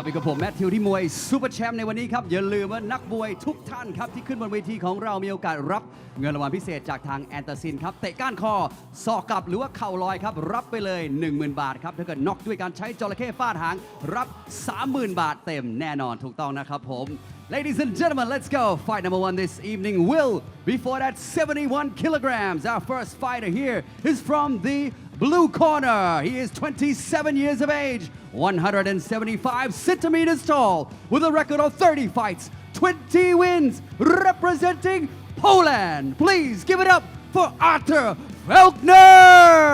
ลับไปกับผมแมทธิวที่มวยซูเปอร์แชมป์ในวันนี้ครับ อย่าลืมว่านักมวยทุกท่านครับ ที่ขึ้นบนเวทีของเรามีโอกาสรับเงินรางวัลพิเศษจากทางแอนตาซินครับ เตะก้านคอศอกกลับหรือว่าเข่าลอยครับ รับไปเลย 10,000 บาทครับ ถ้าเกิดน็อกด้วยการใช้จระเข้ฟาดหาง รับ 30,000 บาทเต็มแน่นอนถูกต้องนะครับผม Ladies and gentlemen, let's go. Fight number one this evening will, before that 71 kilograms. Our first fighter here is from the blue corner. He is 27 years of age, 175 centimeters tall, with a record of 30 fights, 20 wins, representing Poland. Please give it up for Arthur Felkner.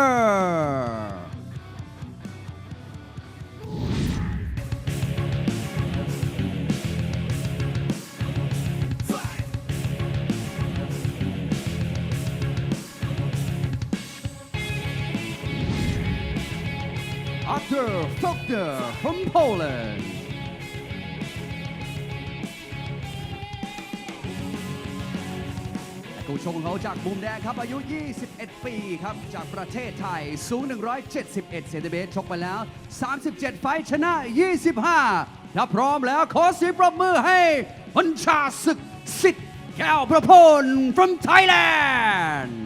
Arthur Felkner from Poland. และคู่ชกของเขาจากมุมแดงครับ อายุ 21 ปีครับ จากประเทศไทย สูง 171 เซนติเมตร ชกไปแล้ว 37 ไฟชนะ 25 ถ้าพร้อมแล้วขอเสียงปรบมือให้บัญชาศึกสิทธิ์แก้วประพล from Thailand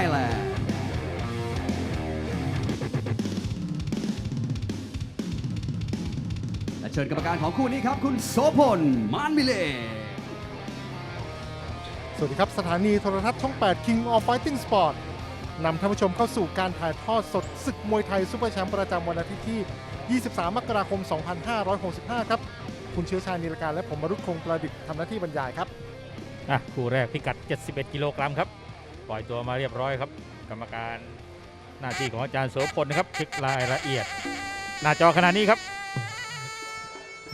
from Thailand และเชิญกรรมการของคู่นี้ครับ คุณโสพลมานมิเล สวัสดีครับ สถานีโทรทัศน์ช่อง 8 King of Fighting Sport นำท่านผู้ชมเข้าสู่การถ่ายทอดสดศึกมวยไทย ซุปเปอร์แชมป์ประจำวันอาทิตย์ที่ 23 มกราคม 2565 ครับ คุณเชื้อชาญนิรการและผมมรุษคงประดิษฐ์ทำหน้าที่บรรยายครับ อะคู่แรกพิกัด 71 กิโลกรัมครับ ปล่อยตัวมาเรียบร้อยครับ กรรมการหน้าที่ของอาจารย์โสพลนะครับเช็ครายละเอียด หน้าจอขนาดนี้ครับ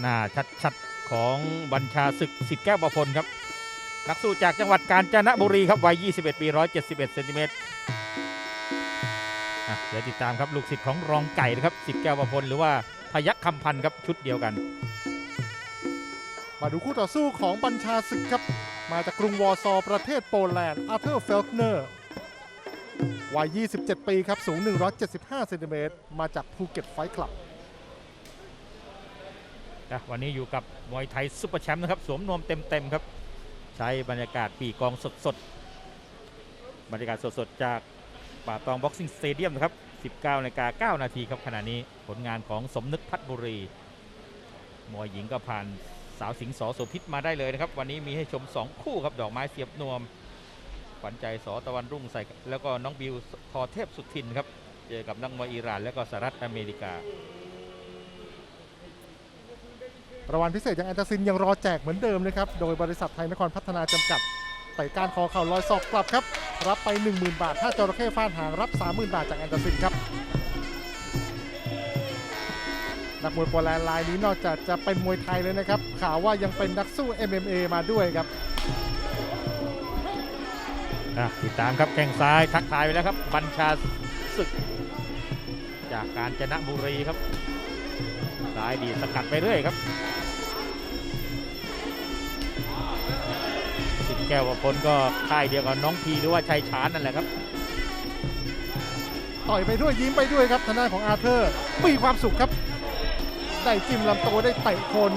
หน้าชัดๆของบัญชาศึกสิทธิ์แก้วประพลครับนักสู้จากจังหวัดกาญจนบุรีครับวัย 21 ปี 171 เซนติเมตรเดี๋ยวติดตามครับลูกศิษย์ของรองไก่นะครับสิทธิ์แก้วประพลหรือว่าพยัคฆ์คำพันธ์ครับชุดเดียวกัน มาดูคู่ต่อสู้ของบัญชาศึกครับ มาจากกรุงวอร์ซอประเทศโปแลนด์อาร์เธอร์เฟลกเนอร์วัย 27 ปีครับ สูง 175เซนติเมตรมาจากภูเก็ตไฟคลับ นะวันนี้อยู่กับมวยไทยซุปเปอร์แชมป์นะครับ สวมนวมเต็มๆครับ ใช้บรรยากาศปีกองสดๆ บรรยากาศสดๆ จากป่าตองบ็อกซิ่งสเตเดียมนะครับ 19นาฬิกา9นาทีครับขณะนี้ผลงานของสมนึกพัฒน์บุรี มวยหญิงก็ผ่าน สาวสิงห์สอโสพิษมาได้เลยนะครับ วันนี้มีให้ชม 2 คู่ครับ ดอกไม้เสียบนวมขวัญใจสอตะวันรุ่งใส่แล้วก็น้องบิวทอเทพสุทินครับ เจอกับนักมวยอิหร่าน แล้วก็สหรัฐอเมริการางวัลพิเศษอย่างแอนตาซินยังรอแจกเหมือนเดิมนะครับ โดยบริษัทไทยนครพัฒนาจำกัดไต่การคอเข่าลอยศอกกลับครับ รับไป 10,000 บาท ถ้าจระเข้ฟาดหางรับ 30,000 บาทจากแอนตาซินครับ นักมวยโปแลนด์รายนี้นอกจากจะเป็นมวยไทยเลยนะครับ ข่าวว่ายังเป็นนักสู้ MMA มาด้วยครับอะติดตามครับแข้งซ้ายทักทายไปแล้วครับ บัญชาศึก จากการจนบุรีครับซ้ายดีดสกัดไปเรื่อยครับสิทธิ์แก้วประพลก็ค่ายเดียวกับน้องพีหรือว่าชัยชานนั่นแหละครับต่อยไปด้วยยิ้มไปด้วยครับทางด้านของอาร์เธอร์มีความสุขครับ ได้จิ้มลำตัวได้เตะคน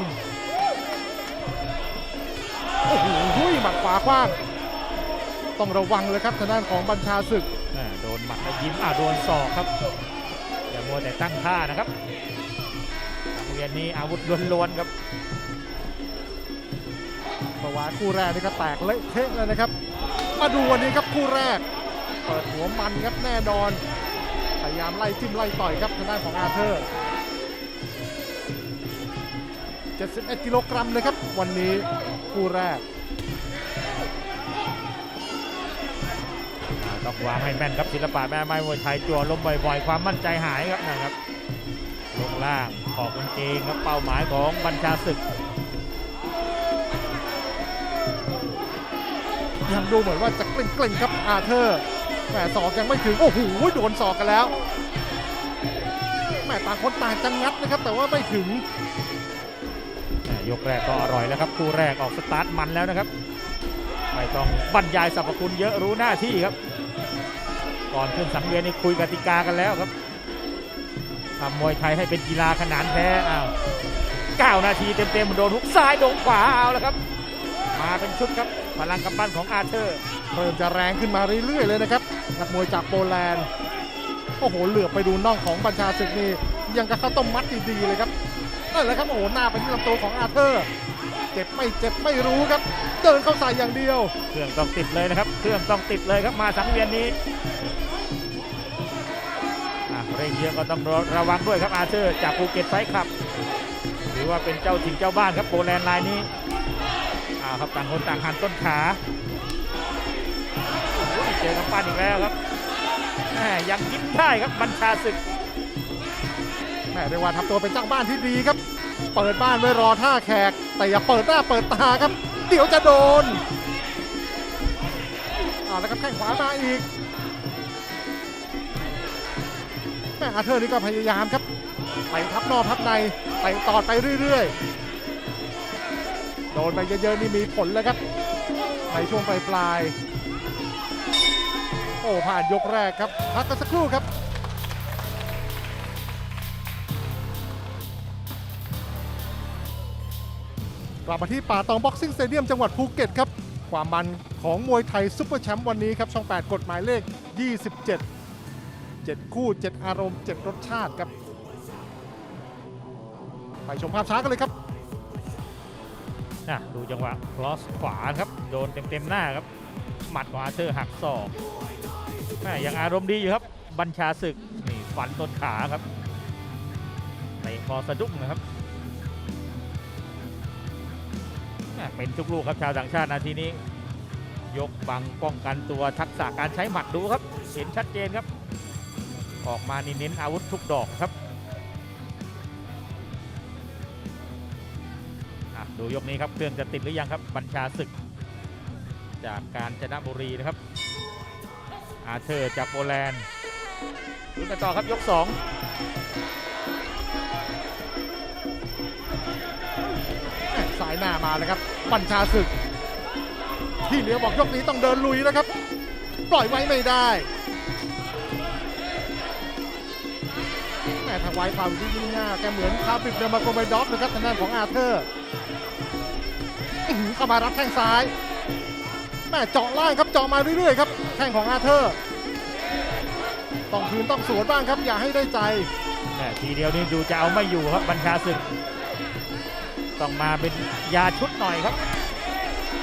โอ้โหหมัดขวาคว้าง ต้องระวังเลยครับทางด้านของบัญชาศึกอ่าโดนหมัดแล้วยิ้มอ่าโดนศอกครับ อย่ามัวแต่ตั้งท่านะครับสังเวียนนี้อาวุธล้วนๆครับเพราะว่าคู่แรกนี่ก็แตกเละเทะเลยนะครับ มาดูวันนี้ครับคู่แรก เปิดหัวมันครับแน่นอน พยายามไล่จิ้มไล่ต่อยครับทางด้านของอาร์เธอร์ 71 กิโลกรัมเลยครับ วันนี้คู่แรกต้องวางให้แม่นครับศิลปะแม่ไม้มวยไทยจั่วล้มบ่อยๆ ความมั่นใจหายครับนะครับลงล่างขอบกางเกงครับเป้าหมายของบัญชาศึกยังดูเหมือนว่าจะเกร็งๆครับอาร์เธอร์แหมศอกยังไม่ถึง โอ้โหโดนศอกกันแล้วแม่ต่างคนต่างจังงัดนะครับ แต่ว่าไม่ถึงแหม่ ยกแรกก็อร่อยแล้วครับคู่แรกออกสตาร์ทมันแล้วนะครับ ไม่ต้องบรรยายสรรพคุณเยอะรู้หน้าที่ครับ ก่อนขึ้นสังเวียนนี่คุยกติกากันแล้วครับทำมวยไทยให้เป็นกีฬาขนานแท้อ้าว9นาทีเต็มๆโดนหุกซ้ายโดนขวาเอาแล้วครับ มาเป็นชุดครับพลังกำปั้นของอาเธอร์เริ่มจะแรงขึ้นมาเรื่อยๆเลยนะครับนักมวยจากโปแลนด์โอ้โหเหลือบไปดูน่องของบัญชาศึกนี่ยังกับข้าวต้มมัดดีๆเลยครับ นั่นแหละครับโอ้โหหน้าไปที่ลำตัวของอาเธอร์ เจ็บไม่เจ็บไม่รู้ครับ เดินเข้าใส่อย่างเดียว เครื่องต้องติดเลยนะครับ เครื่องต้องติดเลยครับมาสังเวียนนี้อะเร่งเยอะก็ต้องระวังด้วยครับอาเธอร์จากภูเก็ตไฟท์คลับถือว่าเป็นเจ้าถิ่นเจ้าบ้านครับโปแลนด์รายนี้อ่าครับต่างคนต่างหันต้นขาโอ้ยเจอกำปั้นอีกแล้วครับแหม่ยังยิ้มได้ครับบัญชาศึก แม่เรียกว่าทำตัวเป็นเจ้าบ้านที่ดีครับ เปิดบ้านไว้รอท่าแขก แต่อย่าเปิดหน้าเปิดตาครับ เดี๋ยวจะโดนอาแล้วครับแข้งขวามาอีกแม่อาเธอร์นี่ก็พยายามครับไปทับนอกทับในไปตอดไปเรื่อยๆ โดนไปเยอะๆนี่มีผลแล้วครับในช่วงปลายๆโอ้ผ่านยกแรกครับพักกันสักครู่ครับ กลับมาที่ป่าตองบ็อกซิ่งสเตเดียมจังหวัดภูเก็ตครับ ความมันของมวยไทยซุปเปอร์แชมป์วันนี้ครับ ช่อง 8 กฎหมายเลข 27 7 คู่ 7 อารมณ์ 7 รสชาติครับ ไปชมภาพช้ากันเลยครับนะดูจังหวะคลอสขวาครับ โดนเต็มๆหน้าครับ หมัดของอาเธอร์หักศอกแม่ยังอารมณ์ดีอยู่ครับ บัญชาศึกนี่ฟันต้นขาครับเตะพอสะดุ้งนะครับ เป็นทุกลูกครับชาวต่างชาตินาทีนี้ ยกบังป้องกันตัวทักษะการใช้หมัดดูครับ เห็นชัดเจนครับ ออกมานี่เน้นอาวุธทุกดอกครับดูยกนี้ครับเครื่องจะติดหรือยังครับบัญชาศึก จากการจนบุรีนะครับอาเธอร์จากโปแลนด์ดูกันต่อครับยก2 สายหน้ามาเลยครับบัญชาศึก ที่เหลือบอกยกนี้ต้องเดินลุยนะครับ ปล่อยไว้ไม่ได้แม่ทางไว้ฟาวที่ยิ่งหน้าแกเหมือนคาบิบเดมาโกไบด็อกนะครับทางด้านของอาเธอร์เข้ามารับแข้งซ้ายแม่เจาะล่างครับเจาะมาเรื่อยๆครับแข้งของอาเธอร์ต้องคืนต้องสวนบ้างครับอย่าให้ได้ใจแม่ทีเดียวนี่ดูจะเอาไม่อยู่ครับบัญชาศึก ต้องมาเป็นยาชุดหน่อยครับ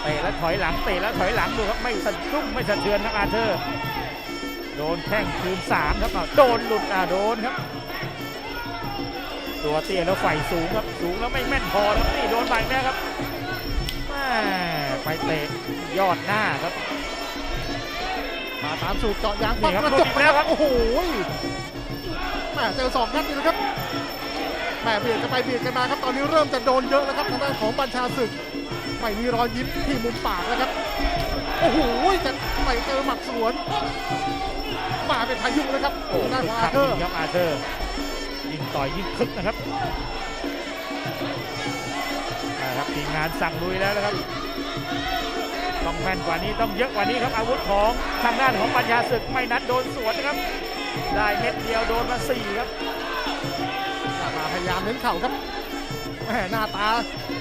เตะแล้วถอยหลังเตะแล้วถอยหลังดูครับไม่สะดุ้งไม่สะเทือนครับอาเธอร์ โดนแข้งคืนสามครับอ้าวโดนหลุดอะโดนครับ ตัวเตี้ยแล้วไฟสูงครับสูงแล้วไม่แม่นพอครับนี่โดนไปแล้วครับแม่ไปเตะยอดหน้าครับมาตามสูตรเจาะยางนี่ครับกระหลุจดกอีกแล้วครับโอ้โหแม่เจอสองนัดนี่นะครับแม่เบียดกันไปเบียดกันมาครับตอนนี้เริ่มจะโดนเยอะแล้วครับทางด้านของบัญชาศึกไม่มีรอยยิ้มที่มุมปากแล้วครับโอ้โหจะไปเจอหมัดสวนมาเป็นพายุนะครับโอ้ทางด้านคึขกองคัอากเธอจร์ริงครับอาเธอร์ยิ่งต่อยยิ่งคึกนะครับนะครับทีมงานสั่งลุยแล้วนะครับต้องแม่นกว่านี้ต้องเยอะกว่านี้ครับอาวุธของทางด้านของปัญญาศึกไม่นัดโดนสวนนะครับ ได้เม็ดเดียวโดนมาสี่ครับมาพ ยายามเน้นเข่าครับแหมหน้าตา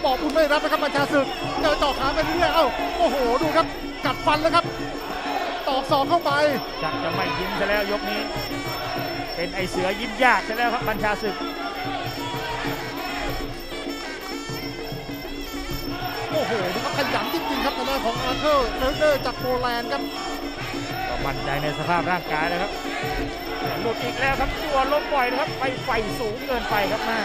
บอกบุญไม่รับนะครับบัญชาศึกเจอต่อขาไปเรื่อยๆเอ้าโอ้โหดูครับ กัดฟันแล้วครับ ตอกศอกเข้าไปจะจะไม่ยิ้มซะแล้วยกนี้ เป็นไอเสือยิ้มยากซะแล้วครับบัญชาศึก โอ้โหดูครับขยันจริงๆครับทางด้านของอาร์เธอร์เฟรเดอร์จากโปแลนด์ครับก็มั่นใจในสภาพร่างกายแล้วครับแต่ หลุดอีกแล้วครับตัวล้มบ่อยนะครับ ไปไฟสูงเกินไปครับแม่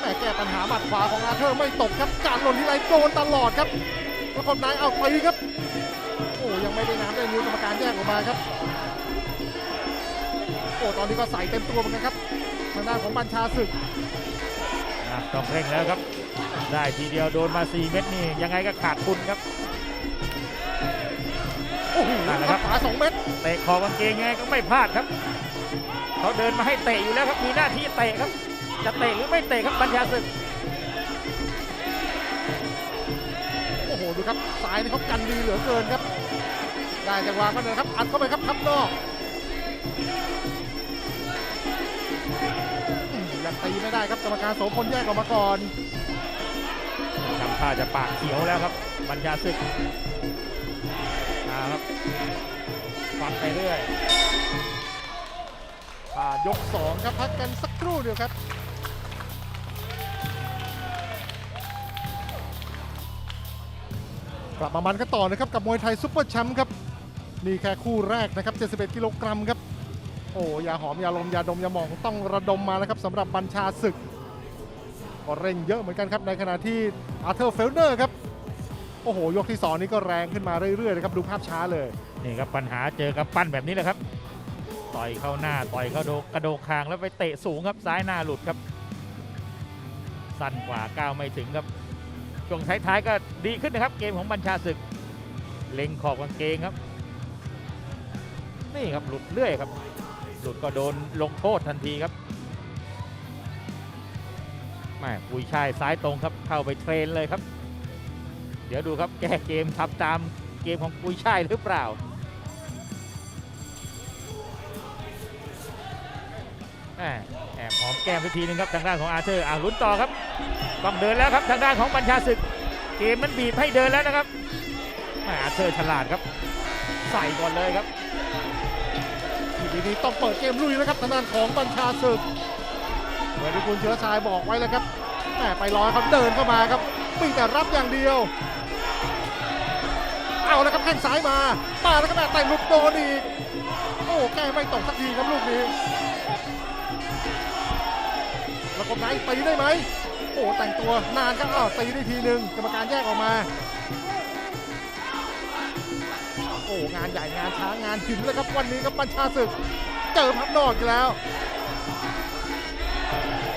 แต่แก้ปัญหาหมัดขวาของอาร์เธอร์ไม่ตกครับ การหล่นทีไรโดนตลอดครับ แล้วคนนายเอาตีครับ โอ้ยังไม่ได้น้ำได้นิ้วกรรมการแยกออกมาครับ โอ้ตอนนี้ก็ใส่เต็มตัวเหมือนกันครับทางด้านของบัญชาศึกอะต้องเร่งแล้วครับ ได้ทีเดียวโดนมา 4 เม็ดนี่ยังไงก็ขาดทุนครับ โอ้โหนั่นแหละครับ ขวาสองเม็ดเตะคอกางเกงยังไงก็ไม่พลาดครับเขาเดินมาให้เตะอยู่แล้วครับมีหน้าที่เตะครับ จะเตะหรือไม่เตะครับบัญชาศึกโอ้โหดูครับซ้ายนี่เขากันดีเหลือเกินครับ ได้จังหวะก็เลยครับอัดเข้าไปครับทับนอกอืมยังตีไม่ได้ครับกรรมการโสพลแยกออกมาก่อน ทำท่าจะปากเขียวแล้วครับบัญชาศึกมา ครับฟันไปเรื่อยอ่ายก2ครับพักกันสักครู่เดียวครับกลับมามันกันต่อนะครับกับมวยไทยซุปเปอร์แชมป์ครับนี่แค่คู่แรกนะครับ 71 กิโลกรัมครับ โอ้ยาหอม ยาลม ยาดม ยาหมองต้องระดมมาแล้วครับสำหรับบัญชาศึก ก็เร่งเยอะเหมือนกันครับ ในขณะที่อาร์เธอร์เฟลเนอร์ครับ โอ้โห ยกที่ 2 นี้ก็แรงขึ้นมาเรื่อยๆนะครับดูภาพช้าเลย นี่ครับปัญหาเจอกับปั้นแบบนี้แหละครับ ต่อยเข้าหน้าต่อยเข้าโดกระโดกคางแล้วไปเตะสูงครับซ้ายหน้าหลุดครับ สั้นกว่าก้าวไม่ถึงครับช่วงท้ายๆก็ดีขึ้นนะครับ เกมของบัญชาศึก เล็งขอบกางเกงครับ นี่ครับหลุดเรื่อยครับ หลุดก็โดนลงโทษทันทีครับแม่ปุยชายซ้ายตรงครับเข้าไปเทรนเลยครับ เดี๋ยวดูครับแก้เกมทำตามเกมของปุยช่ายหรือเปล่า แอบหอมแก้มไปทีนึงครับทางด้านของอาเธอร์อ่าลุ้นต่อครับต้องเดินแล้วครับทางด้านของบัญชาศึก เกมมันบีบให้เดินแล้วนะครับอาเธอร์ฉลาดครับ ใส่ก่อนเลยครับทีนี้ต้องเปิดเกมลุยแล้วครับทางด้านของบัญชาศึกเหมือนที่คุณเชื้อชายบอกไว้แล้วครับแหมไปรอเขาเดินเข้ามาครับมีแต่รับอย่างเดียว เอาแล้วครับแข้งซ้ายมามาแล้วก็แม่แต่งลุกโดนอีกโอ้แก้ไม่ตกสักทีครับลูกนี้แล้วก็ไหนตีได้ไหมโอ้แต่งตัวนานครับอ้าวตีได้ทีหนึ่งกรรมการแยกออกมา โอ้งานใหญ่งานช้างานหินเลยครับวันนี้ครับบัญชาศึก เจอพับนอกอีกแล้ว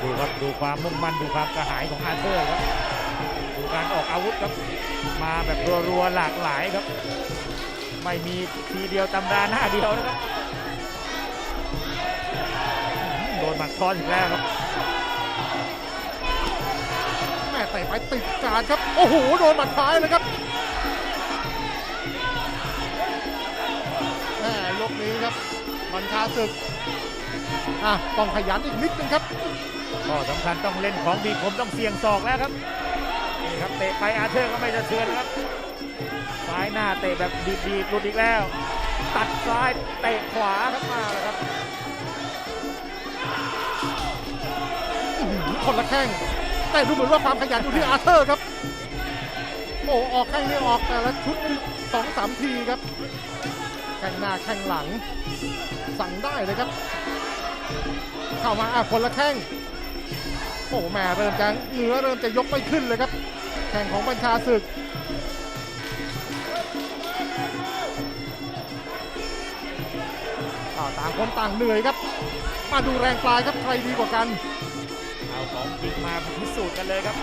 ดูครับดูความมุ่งมั่นดูความกระหายของอาเธอร์ครับ การออกอาวุธครับ มาแบบรัวๆหลากหลายครับ ไม่มีทีเดียวตำราหน้าเดียวนะครับ โดนหมัดคอนอีกแล้วครับแม่เตะไปติดการครับ โอ้โห โดนหมัดซ้ายเลยครับแม่ยกนี้ครับบัญชาศึกอะต้องขยันอีกนิดนึงครับก็สำคัญต้องเล่นของดีผมต้องเสี่ยงศอกแล้วครับ ครับเตะไปอาเธอร์ก็ไม่สะเทือนะครับซ้ายหน้าเตะแบบดีๆหลุดอีกแล้ว ตัดซ้ายเตะขวาครับมาแล้วครับคนละแข้งแต่ดูเหมือนว่าความขยันอยู่ที่อาร์เธอร์ครับโอ้ออกแข้งนี่ออกแต่ละชุดนี่สองสามทีครับแข้งหน้าแข้งหลัง สั่งได้เลยครับ เข้ามาอะคนละแข้งโอ้แม่เริ่มจะเหนือเริ่มจะยกไม่ขึ้นเลยครับ ข่งของบัญชาศึกอ้าวต่างคนต่างเหนื่อยครับ มาดูแรงปลายครับใครดีกว่ากัน เอาของจริงมาพิสูจน์กันเลยครับ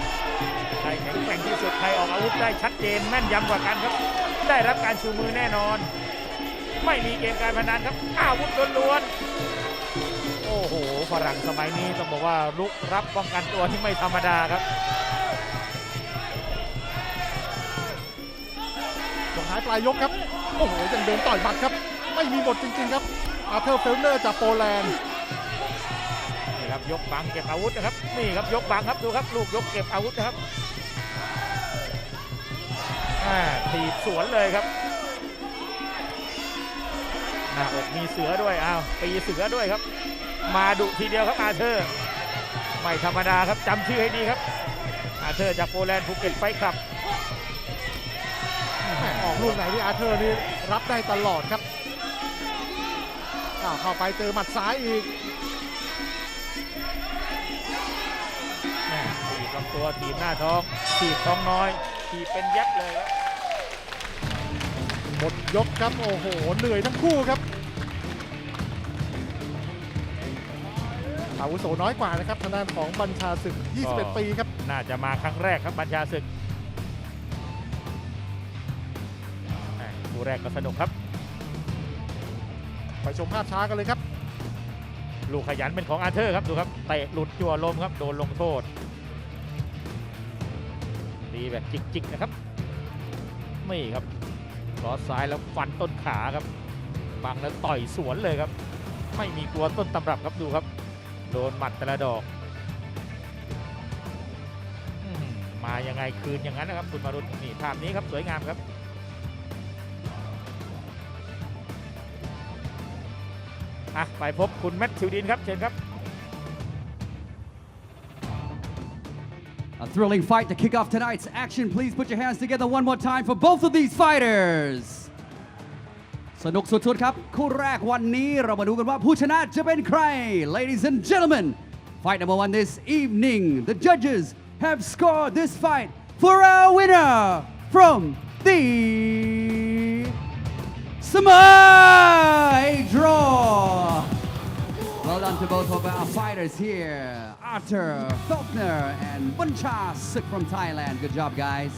ใครแข็งแกร่งที่สุด ใครออกอาวุธได้ชัดเจนแม่นยำกว่ากันครับ ได้รับการชูมือแน่นอน ไม่มีเกมการพนันครับ อาวุธล้วนๆโอ้โห ฝรั่งสมัยนี้ต้องบอกว่าลุกรับป้องกันตัวที่ไม่ธรรมดาครับ ท้ายปลายยกครับ โอ้โห ยังเดินต่อยหมัดครับ ไม่มีหมดจริง ๆ ครับ อาร์เธอร์เฟลเนอร์จากโปแลนด์นี่ครับยกบังเก็บอาวุธนะครับ นี่ครับยกบังครับดูครับลูกยกเก็บอาวุธนะครับถีบสวนเลยครับหน้าอกมีเสือด้วยอ้าวปีเสือด้วยครับ มาดุทีเดียวครับอาเธอร์ ไม่ธรรมดาครับจำชื่อให้ดีครับ อาเธอร์จากโปแลนด์ภูเก็ตไฟคลับ ออกลูกไหนที่อาร์เธอร์นี่รับได้ตลอดครับอ้าวเข้าไปเจอหมัดซ้ายอีกแม่ถีบลำตัวถีบหน้าท้องถีบท้องน้อยถีบเป็นยัดเลยครับหมดยกครับโอ้โหเหนื่อยทั้งคู่ครับอาวุโสน้อยกว่านะครับทางด้านของบัญชาศึก 21 ปีครับ น่าจะมาครั้งแรกครับบัญชาศึก คู่แรกก็สนุกครับ ไปชมภาพช้ากันเลยครับ ลูกขยันเป็นของอาเธอร์ครับดูครับเตะหลุดจั่วลมครับโดนลงโทษตีแบบจิกๆนะครับนี่ครับครอซ้ายแล้วฟันต้นขาครับบังแล้วต่อยสวนเลยครับ ไม่มีกลัวต้นตำรับครับดูครับ โดนหมัดแต่ละดอกมายังไงคืนอย่างนั้นนะครับคุณมารุนนี่ภาพนี้ครับสวยงามครับ อ่ะ ไปพบคุณแมทธิวดินครับ เชิญครับ A thrilling fight to kick off tonight's action. Please put your hands together one more time for both of these fighters. สนุกสุดๆครับ คู่แรกวันนี้เรามาดูกันว่าผู้ชนะจะเป็นใคร Ladies and gentlemen, fight number one this evening. The judges have scored this fight for our winner from the Samai draw. Done to both of our fighters here, Arthur Faulkner and Buncha Suk from Thailand. Good job, guys.